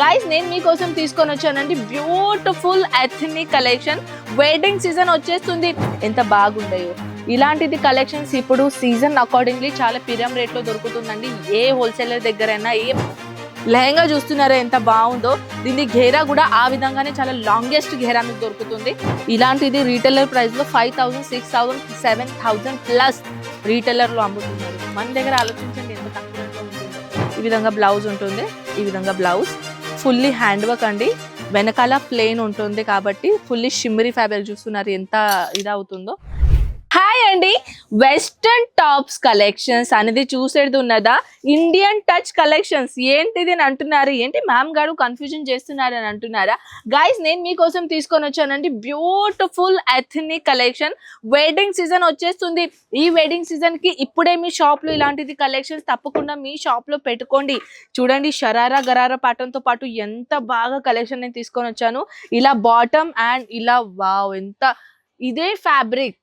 Guys నేను మీకోసం తీసుకొని వచ్చానండి. Beautiful ethnic collection wedding season వచ్చేస్తుంది. ఎంత బాగుంటాయో. ఇలాంటిది కలెక్షన్స్ ఇప్పుడు సీజన్ అకార్డింగ్లీ చాలా పిరం రేట్లో దొరుకుతుందండి. ఏ హోల్సేలర్ దగ్గరైనా ఏ లెహంగా చూస్తున్నారా ఎంత బాగుందో దీని ఘేరా కూడా ఆ విధంగానే చాలా లాంగెస్ట్ ఘేరా మీకు దొరుకుతుంది. ఇలాంటిది రీటైలర్ ప్రైస్లో five thousand six thousand seven thousand plus రీటైలర్లో అమ్ముతున్నారు. మన దగ్గర ఆలోచించండి ఎంత తక్కువ ఈ విధంగా బ్లౌజ్ ఉంటుంది. ఈ విధంగా బ్లౌజ్ ఫుల్లీ హ్యాండ్ వర్క్ అండి. వెనకాల ప్లెయిన్ ఉంటుంది కాబట్టి ఫుల్లీ షిమ్మరీ ఫ్యాబ్రిక్ చూస్తున్నారు ఎంత ఇదవుతుందో. అవుతుందో అండి వెస్టర్న్ టాప్స్ కలెక్షన్స్ అనేది చూసేది ఉన్నదా? ఇండియన్ టచ్ కలెక్షన్స్ ఏంటిది అని అంటున్నారు? ఏంటి మ్యామ్ గారు కన్ఫ్యూజన్ చేస్తున్నారు అని అంటున్నారా? గైస్ నేను మీకోసం తీసుకొని వచ్చానండి. Beautiful ethnic collection wedding season వచ్చేస్తుంది. ఈ వెడ్డింగ్ సీజన్కి ఇప్పుడే మీ షాప్లో ఇలాంటిది కలెక్షన్స్ తప్పకుండా మీ షాప్లో పెట్టుకోండి. చూడండి షరారా గరారా పాటంతో తో పాటు ఎంత బాగా కలెక్షన్ నేను తీసుకొని వచ్చాను. ఇలా బాటమ్ అండ్ ఇలా వావ్ ఎంత ఇదే ఫ్యాబ్రిక్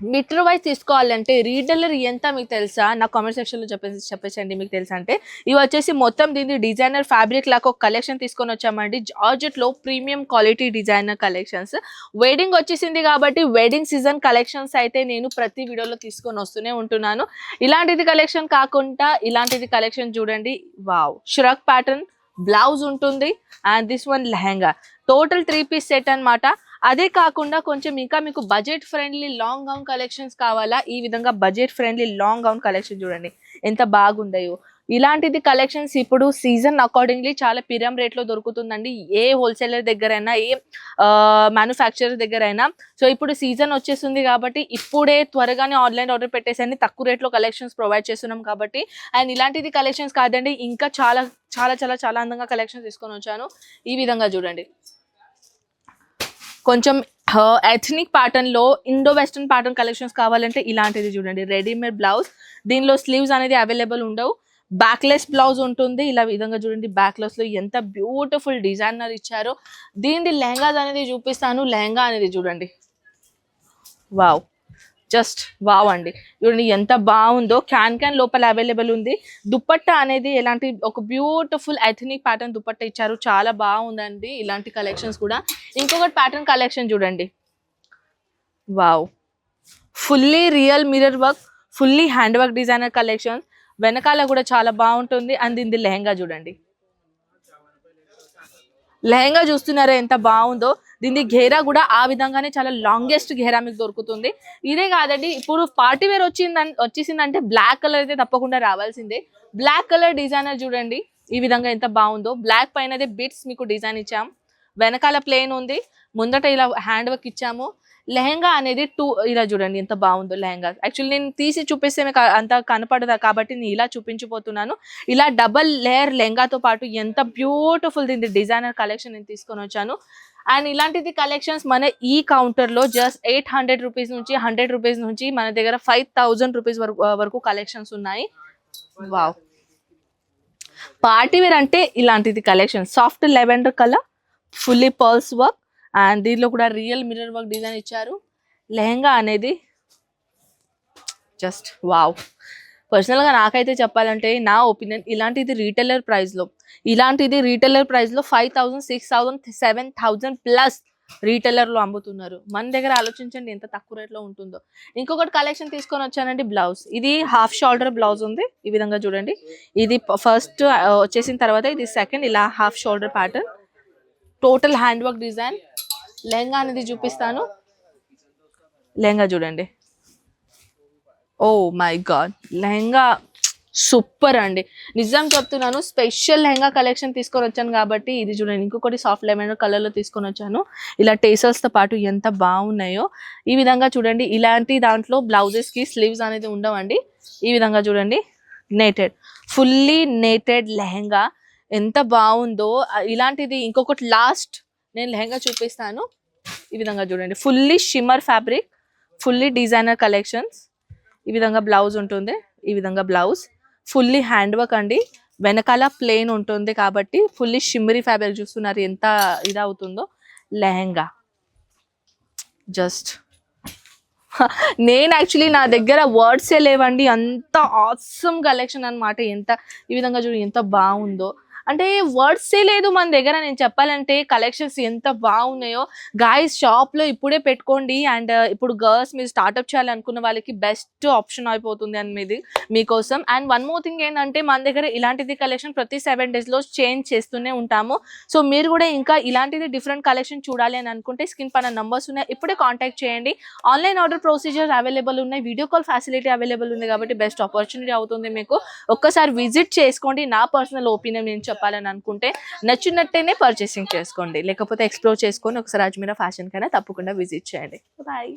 మీటర్ వైజ్ తీసుకోవాలంటే రీటైలర్ ఎంత మీకు తెలుసా? నా కామెంట్ సెక్షన్లో చెప్పేసి చెప్పేసండి మీకు తెలుసా అంటే ఇవి వచ్చేసి మొత్తం దీని డిజైనర్ ఫ్యాబ్రిక్ లాగా ఒక కలెక్షన్ తీసుకొని వచ్చామండి. జార్జెట్లో premium quality designer collections wedding వచ్చేసింది కాబట్టి వెడ్డింగ్ సీజన్ కలెక్షన్స్ అయితే నేను ప్రతి వీడియోలో తీసుకొని వస్తూనే ఉంటున్నాను. ఇలాంటిది కలెక్షన్ కాకుండా ఇలాంటిది కలెక్షన్ చూడండి. వావ్ షురక్ ప్యాటర్న్ బ్లౌజ్ ఉంటుంది and this one lehenga total three piece set అనమాట అదే కాకుండా కొంచెం ఇంకా మీకు budget friendly long gown collections కావాలా? ఈ విధంగా budget friendly long gown collection చూడండి. ఎంత బాగుండయో. ఇలాంటిది కలెక్షన్స్ ఇప్పుడు సీజన్ అకార్డింగ్లీ చాలా పిరం రేట్లో దొరుకుతుందండి. ఏ హోల్సేలర్ దగ్గరైనా ఏ మ్యానుఫ్యాక్చరర్ దగ్గరైనా. సో ఇప్పుడు సీజన్ వచ్చేస్తుంది కాబట్టి ఇప్పుడే త్వరగానే ఆన్లైన్ ఆర్డర్ పెట్టేసండి తక్కువ రేట్లో కలెక్షన్స్ ప్రొవైడ్ చేస్తున్నాం కాబట్టి. అండ్ ఇలాంటిది కలెక్షన్స్ కాదండి. ఇంకా చాలా చాలా చాలా చాలా అందంగా కలెక్షన్స్ తీసుకొని వచ్చాను. ఈ విధంగా చూడండి. కొంచెం ఎథనిక్ ప్యాటర్న్లో ఇండో వెస్టర్న్ ప్యాటర్న్ కలెక్షన్స్ కావాలంటే ఇలాంటిది చూడండి. రెడీమేడ్ బ్లౌజ్ దీనిలో స్లీవ్స్ అనేది అవైలబుల్ ఉండవు. బ్యాక్లెస్ బ్లౌజ్ ఉంటుంది. ఇలా విధంగా చూడండి. బ్యాక్లెస్లో ఎంత బ్యూటిఫుల్ డిజైనర్ ఇచ్చారో. దీని లెహంగాస్ అనేది చూపిస్తాను. లెహంగా అనేది చూడండి. వావ్ జస్ట్ వావ్ అండి. చూడండి ఎంత బాగుందో. క్యాన్ క్యాన్ లోపల అవైలబుల్ ఉంది. దుప్పట్ట అనేది ఎలాంటి ఒక బ్యూటిఫుల్ ఎథనిక్ ప్యాటర్న్ దుప్పట్ట ఇచ్చారు. చాలా బాగుందండి ఇలాంటి కలెక్షన్స్ కూడా. ఇంకొకటి ప్యాటర్న్ కలెక్షన్ చూడండి. Wow. Fully real mirror work fully hand work designer collections వెనకాల కూడా చాలా బాగుంటుంది. అండ్ ఇది లెహంగా చూడండి. లెహంగా చూస్తున్నారా ఎంత బాగుందో. దీని ఘేరా కూడా ఆ విధంగానే చాలా లాంగెస్ట్ ఘేరా మీకు దొరుకుతుంది. ఇదే కాదండి ఇప్పుడు పార్టీ వేర్ వచ్చిందని వచ్చేసిందంటే బ్లాక్ కలర్ అయితే తప్పకుండా రావాల్సిందే. బ్లాక్ కలర్ డిజైనర్ చూడండి ఈ విధంగా ఎంత బాగుందో. బ్లాక్ పైన బిట్స్ మీకు డిజైన్ ఇచ్చాం. వెనకాల ప్లేన్ ఉంది. ముందట ఇలా హ్యాండ్ వర్క్ ఇచ్చాము. లెహంగా అనేది టూ ఇలా చూడండి ఎంత బాగుందో లెహంగా. యాక్చువల్లీ నేను తీసి చూపిస్తే అంత కనపడదా కాబట్టి నేను ఇలా చూపించిపోతున్నాను. ఇలా డబల్ లేయర్ లెహంగాతో పాటు ఎంత బ్యూటిఫుల్ దీని డిజైనర్ కలెక్షన్ నేను తీసుకొని వచ్చాను. అండ్ ఇలాంటిది కలెక్షన్స్ మన ఈ కౌంటర్లో జస్ట్ ఎయిట్ హండ్రెడ్ రూపీస్ నుంచి హండ్రెడ్ రూపీస్ నుంచి మన దగ్గర ఫైవ్ థౌజండ్ రూపీస్ వరకు వరకు కలెక్షన్స్ ఉన్నాయి. వావ్. పార్టీవేర్ అంటే ఇలాంటిది collection. Soft lavender colour fully pearls work and దీనిలో కూడా రియల్ మిర్రర్ వర్క్ డిజైన్ ఇచ్చారు. లెహంగా అనేది జస్ట్ వావ్. పర్సనల్గా నాకైతే చెప్పాలంటే నా ఒపీనియన్ ఇలాంటిది రీటైలర్ ప్రైస్లో ఇలాంటిది రీటైలర్ ప్రైస్లో five thousand six thousand seven thousand plus రీటైలర్లో అమ్ముతున్నారు. మన దగ్గర ఆలోచించండి ఎంత తక్కువ రేట్లో ఉంటుందో. ఇంకొకటి కలెక్షన్ తీసుకొని వచ్చానండి బ్లౌజ్. ఇది హాఫ్ షోల్డర్ బ్లౌజ్ ఉంది. ఈ విధంగా చూడండి. ఇది ఫస్ట్ వచ్చేసిన తర్వాత ఇది సెకండ్ ఇలా half shoulder pattern. Total hand work design. Lehenga అనేది చూపిస్తాను. లెహంగా చూడండి. Oh my god. Lehenga super అండి. నిజం చెప్తున్నాను స్పెషల్ లెహంగా కలెక్షన్ తీసుకొని వచ్చాను కాబట్టి ఇది చూడండి ఇంకొకటి సాఫ్ట్ లెమన్ కలర్లో తీసుకొని వచ్చాను. ఇలా టేసర్స్తో పాటు ఎంత బాగున్నాయో. ఈ విధంగా చూడండి ఇలాంటి దాంట్లో బ్లౌజెస్కి స్లీవ్స్ అనేది ఉండవండి. ఈ విధంగా చూడండి నేటెడ్ ఫుల్లీ నేటెడ్ లెహంగా. ఎంత బాగుందో. ఇలాంటిది ఇంకొకటి లాస్ట్ నేను లెహంగా చూపిస్తాను. ఈ విధంగా చూడండి. Fully shimmer fabric fully designer collections ఈ విధంగా బ్లౌజ్ ఉంటుంది. ఈ విధంగా బ్లౌజ్ ఫుల్లీ హ్యాండ్ వర్క్ అండి. వెనకాల ప్లెయిన్ ఉంటుంది కాబట్టి ఫుల్లీ షిమ్మరీ ఫ్యాబ్రిక్ చూస్తున్నారు ఎంత ఇది అవుతుందో లెహంగా. జస్ట్ నేను యాక్చువల్లీ నా దగ్గర వర్డ్సే లేవండి. అంత ఆసమ్ కలెక్షన్ అనమాట ఎంత ఈ విధంగా చూడండి ఎంత బాగుందో. అంటే వర్డ్సే లేదు మన దగ్గర. నేను చెప్పాలంటే కలెక్షన్స్ ఎంత బాగున్నాయో. గాయస్ షాప్లో ఇప్పుడే పెట్టుకోండి. అండ్ uh, ఇప్పుడు గర్ల్స్ మీరు స్టార్ట్అప్ చేయాలనుకున్న వాళ్ళకి బెస్ట్ ఆప్షన్ అయిపోతుంది అని మీది మీకోసం. అండ్ వన్ మోర్ థింగ్ ఏంటంటే మన దగ్గర ఇలాంటిది కలెక్షన్ ప్రతి సెవెన్ డేస్లో చేంజ్ చేస్తూనే ఉంటాము. సో మీరు కూడా ఇంకా ఇలాంటిది డిఫరెంట్ కలెక్షన్ చూడాలి అని అనుకుంటే స్కిన్ పైన నంబర్స్ ఉన్నాయి. ఇప్పుడే కాంటాక్ట్ చేయండి. ఆన్లైన్ ఆర్డర్ ప్రొసీజర్ అవైలబుల్ ఉన్నాయి. వీడియో కాల్ ఫెసిలిటీ అవైలబుల్ ఉంది కాబట్టి బెస్ట్ ఆపర్చునిటీ అవుతుంది మీకు. ఒక్కసారి విజిట్ చేసుకోండి. నా పర్సనల్ ఒపీనియన్ నేను చెప్పాలని అనుకుంటే నచ్చినట్టేనే పర్చేసింగ్ చేసుకోండి. లేకపోతే ఎక్స్ప్లోర్ చేసుకొని ఒకసారి అజ్మీరా ఫ్యాషన్ కైనా తప్పకుండా విజిట్ చేయండి. బాయ్